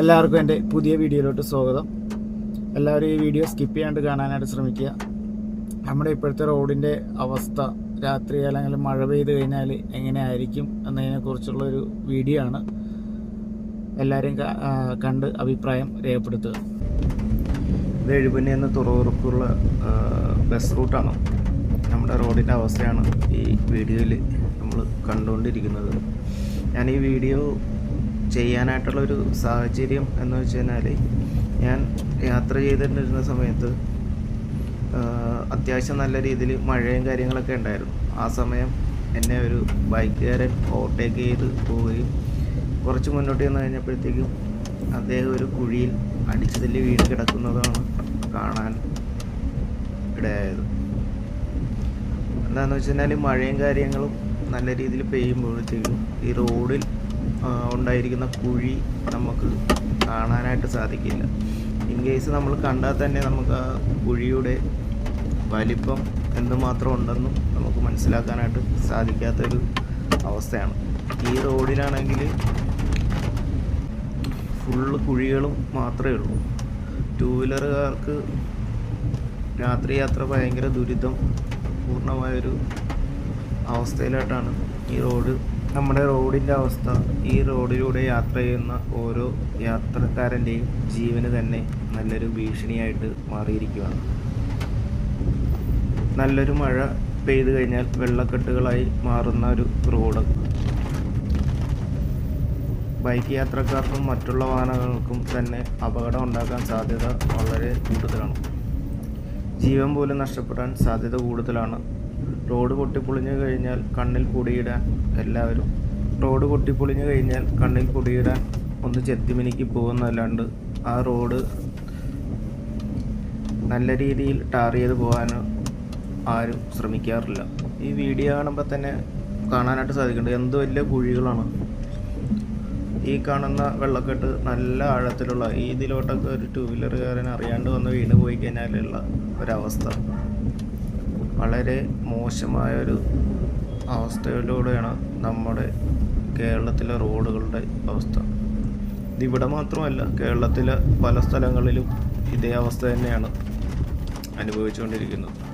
എല്ലാവർക്കും എന്റെ പുതിയ വീഡിയോയിലോട്ട് സ്വാഗതം. എല്ലാവരും ഈ വീഡിയോ സ്കിപ്പ് ചെയ്യാണ്ട് കാണാനായിട്ട് ശ്രമിക്കുക. നമ്മുടെ ഇപ്പോഴത്തെ റോഡിന്റെ അവസ്ഥ രാത്രി അല്ലെങ്കിൽ മഴ പെയ്ത് കഴിഞ്ഞാൽ എങ്ങനെയായിരിക്കും എന്നതിനെക്കുറിച്ചുള്ളൊരു വീഡിയോ ആണ്. എല്ലാവരും കണ്ട് അഭിപ്രായം രേഖപ്പെടുത്തുക. ഇത് എഴുപന്നി എന്ന ബസ് റൂട്ടാണ് നമ്മുടെ റോഡിന്റെ അവസ്ഥയാണ് ഈ വീഡിയോയിൽ നമ്മൾ കണ്ടുകൊണ്ടിരിക്കുന്നത്. ഞാൻ ഈ വീഡിയോ ചെയ്യാനായിട്ടുള്ളൊരു സാഹചര്യം എന്ന് വെച്ച് കഴിഞ്ഞാൽ ഞാൻ യാത്ര ചെയ്തിട്ടിരുന്ന സമയത്ത് അത്യാവശ്യം നല്ല രീതിയിൽ മഴയും കാര്യങ്ങളൊക്കെ ഉണ്ടായിരുന്നു. ആ സമയം എന്നെ ഒരു ബൈക്കുകാരൻ ഓവർടേക്ക് ചെയ്ത് പോവുകയും കുറച്ച് മുന്നോട്ട് ചെന്ന് കഴിഞ്ഞപ്പോഴത്തേക്കും അദ്ദേഹം ഒരു കുഴിയിൽ അടിച്ചു തല്ലി വീണ് കിടക്കുന്നതാണ് കാണാൻ ഇടയായത്. എന്താണെന്ന് വെച്ച് കഴിഞ്ഞാൽ മഴയും കാര്യങ്ങളും നല്ല രീതിയിൽ പെയ്യുമ്പോഴത്തേക്കും ഈ റോഡിൽ ഉണ്ടായിരിക്കുന്ന കുഴി നമുക്ക് കാണാനായിട്ട് സാധിക്കില്ല. ഇൻ കേസ് നമ്മൾ കണ്ടാൽ തന്നെ നമുക്ക് ആ കുഴിയുടെ വലിപ്പം എന്തുമാത്രം ഉണ്ടെന്നും നമുക്ക് മനസ്സിലാക്കാനായിട്ട് സാധിക്കാത്തൊരു അവസ്ഥയാണ്. ഈ റോഡിലാണെങ്കിൽ ഫുള്ള് കുഴികളും മാത്രമേ ഉള്ളൂ. ടൂ വീലറുകാർക്ക് രാത്രി യാത്ര ഭയങ്കര ദുരിതം പൂർണമായൊരു അവസ്ഥയിലായിട്ടാണ് ഈ റോഡ് നമ്മുടെ റോഡിന്റെ അവസ്ഥ ഈ റോഡിലൂടെ യാത്ര ചെയ്യുന്ന ഓരോ യാത്രക്കാരന്റെയും ജീവന് തന്നെ നല്ലൊരു ഭീഷണിയായിട്ട് മാറിയിരിക്കുകയാണ്. നല്ലൊരു മഴ പെയ്തു കഴിഞ്ഞാൽ വെള്ളക്കെട്ടുകളായി മാറുന്ന ഒരു റോഡ്. ബൈക്ക് യാത്രക്കാർക്കും മറ്റുള്ള വാഹനങ്ങൾക്കും തന്നെ അപകടം ഉണ്ടാക്കാൻ സാധ്യത വളരെ കൂടുതലാണ്. ജീവൻ പോലും നഷ്ടപ്പെടാൻ സാധ്യത കൂടുതലാണ് റോഡ് പൊട്ടിപ്പൊളിഞ്ഞു കഴിഞ്ഞാൽ കണ്ണിൽ പൊടിയിടാൻ എല്ലാവരും. റോഡ് പൊട്ടിപ്പൊളിഞ്ഞു കഴിഞ്ഞാൽ കണ്ണിൽ പൊടിയിടാൻ ഒന്ന് ചെത്തിമിനിക്ക് പോകുന്നതല്ലാണ്ട് ആ റോഡ് നല്ല രീതിയിൽ ടാർ ചെയ്ത് പോകാൻ ആരും ശ്രമിക്കാറില്ല. ഈ വീഡിയോ കാണുമ്പോൾ തന്നെ കാണാനായിട്ട് സാധിക്കുന്നുണ്ട്. എന്ത് വലിയ കുഴികളാണ്. ഈ കാണുന്ന വെള്ളക്കെട്ട് നല്ല ആഴത്തിലുള്ള ഇതിലോട്ടൊക്കെ ഒരു ടൂ വീലറുകാരൻ അറിയാണ്ട് വന്ന് വീണ് പോയി കഴിഞ്ഞാലുള്ള ഒരവസ്ഥ. വളരെ മോശമായൊരു അവസ്ഥയിലൂടെയാണ് നമ്മുടെ കേരളത്തിലെ റോഡുകളുടെ അവസ്ഥ. ഇതിവിടെ മാത്രമല്ല കേരളത്തിലെ പല സ്ഥലങ്ങളിലും ഇതേ അവസ്ഥ തന്നെയാണ് അനുഭവിച്ചുകൊണ്ടിരിക്കുന്നത്.